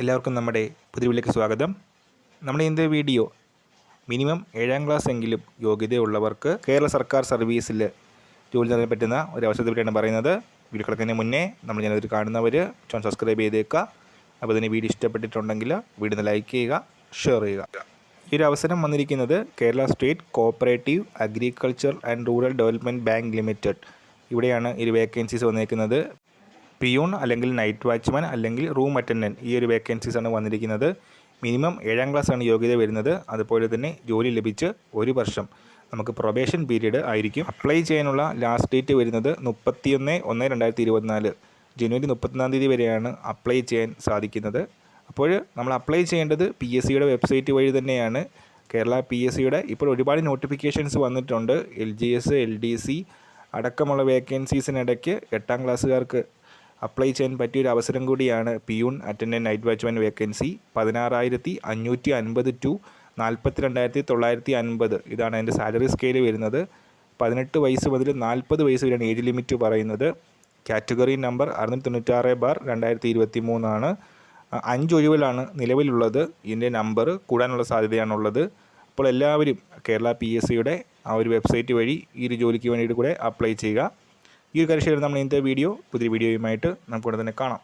എല്ലാവർക്കും നമ്മുടെ പുതിയവിലേക്ക് സ്വാഗതം. നമ്മുടെ ഇന്നത്തെ വീഡിയോ മിനിമം ഏഴാം ക്ലാസ് എങ്കിലും യോഗ്യതയുള്ളവർക്ക് കേരള സർക്കാർ സർവീസിൽ ജോലി നൽകാൻ പറ്റുന്ന ഒരു അവസരത്തെ പറയുന്നത്. വീഡിയോ കിടക്കുന്നതിന് മുന്നേ നമ്മൾ ഞാനത് കാണുന്നവർ ചാനൽ സബ്സ്ക്രൈബ് ചെയ്തേക്കുക. അപ്പോൾ ഇതിന് വീഡിയോ ഇഷ്ടപ്പെട്ടിട്ടുണ്ടെങ്കിൽ വീഡിയോ ലൈക്ക് ചെയ്യുക ഷെയർ ചെയ്യുക. ഈ ഒരു അവസരം വന്നിരിക്കുന്നത് Kerala state cooperative agriculture and rural development bank limited. ഇവിടെയാണ് ഈ വേക്കൻസീസ് വന്നിരിക്കുന്നത്. പിയൂൺ അല്ലെങ്കിൽ നൈറ്റ് വാച്ച്മാൻ അല്ലെങ്കിൽ റൂം അറ്റൻഡന്റ് ഈ ഒരു വേക്കൻസീസ് ആണ് വന്നിരിക്കുന്നത്. മിനിമം ഏഴാം ക്ലാസ് ആണ് യോഗ്യത വരുന്നത്. അതുപോലെ തന്നെ ജോലി ലഭിച്ച് ഒരു വർഷം. നമുക്ക് പ്രൊബേഷൻ പീരീഡ് ആയിരിക്കും. അപ്ലൈ ചെയ്യാനുള്ള ലാസ്റ്റ് ഡേറ്റ് വരുന്നത് മുപ്പത്തിയൊന്ന് ഒന്ന് രണ്ടായിരത്തി ഇരുപത്തിനാല് ജനുവരി മുപ്പത്തൊന്നാം തീയതി വരെയാണ് അപ്ലൈ ചെയ്യാൻ സാധിക്കുന്നത്. അപ്പോൾ നമ്മൾ അപ്ലൈ ചെയ്യേണ്ടത് പി എസ് സിയുടെ വെബ്സൈറ്റ് വഴി തന്നെയാണ്. കേരള പി എസ് സിയുടെ ഇപ്പോൾ ഒരുപാട് നോട്ടിഫിക്കേഷൻസ് വന്നിട്ടുണ്ട്. L G S L D C അടക്കമുള്ള വേക്കൻസീസിനിടയ്ക്ക് എട്ടാം ക്ലാസ്സുകാർക്ക് അപ്ലൈ ചെയ്യാൻ പറ്റിയൊരു അവസരം കൂടിയാണ് peon attendant night watchman vacancy. പതിനാറായിരത്തി അഞ്ഞൂറ്റി അൻപത് ടു നാൽപ്പത്തി രണ്ടായിരത്തി തൊള്ളായിരത്തി അൻപത്. ഇതാണ് അതിന്റെ സാലറി സ്കെയിൽ വരുന്നത്. പതിനെട്ട് വയസ്സ് മുതൽ നാൽപ്പത് വയസ്സ് വരെയാണ് ഏജ് ലിമിറ്റ് പറയുന്നത്. കാറ്റഗറി നമ്പർ അറുന്നൂറ്റി തൊണ്ണൂറ്റാറ് ബാർ രണ്ടായിരത്തി ഇരുപത്തി മൂന്നാണ് അഞ്ച് ഒഴിവുകളാണ് നിലവിലുള്ളത്. ഇതിന്റെ നമ്പർ കൂടാനുള്ള സാധ്യതയാണുള്ളത്. അപ്പോൾ എല്ലാവരും കേരള പി എസ് സിയുടെ ആ ഒരു വെബ്സൈറ്റ് വഴി ഈ ഒരു ജോലിക്ക് വേണ്ടിയിട്ട് കൂടെ അപ്ലൈ ചെയ്യുക. ഈ ഒരു കാര്യം നമ്മൾ ഇന്നത്തെ വീഡിയോ പുതിയ വീഡിയോയുമായിട്ട് നമുക്ക് ഉടനെ തന്നെ കാണാം.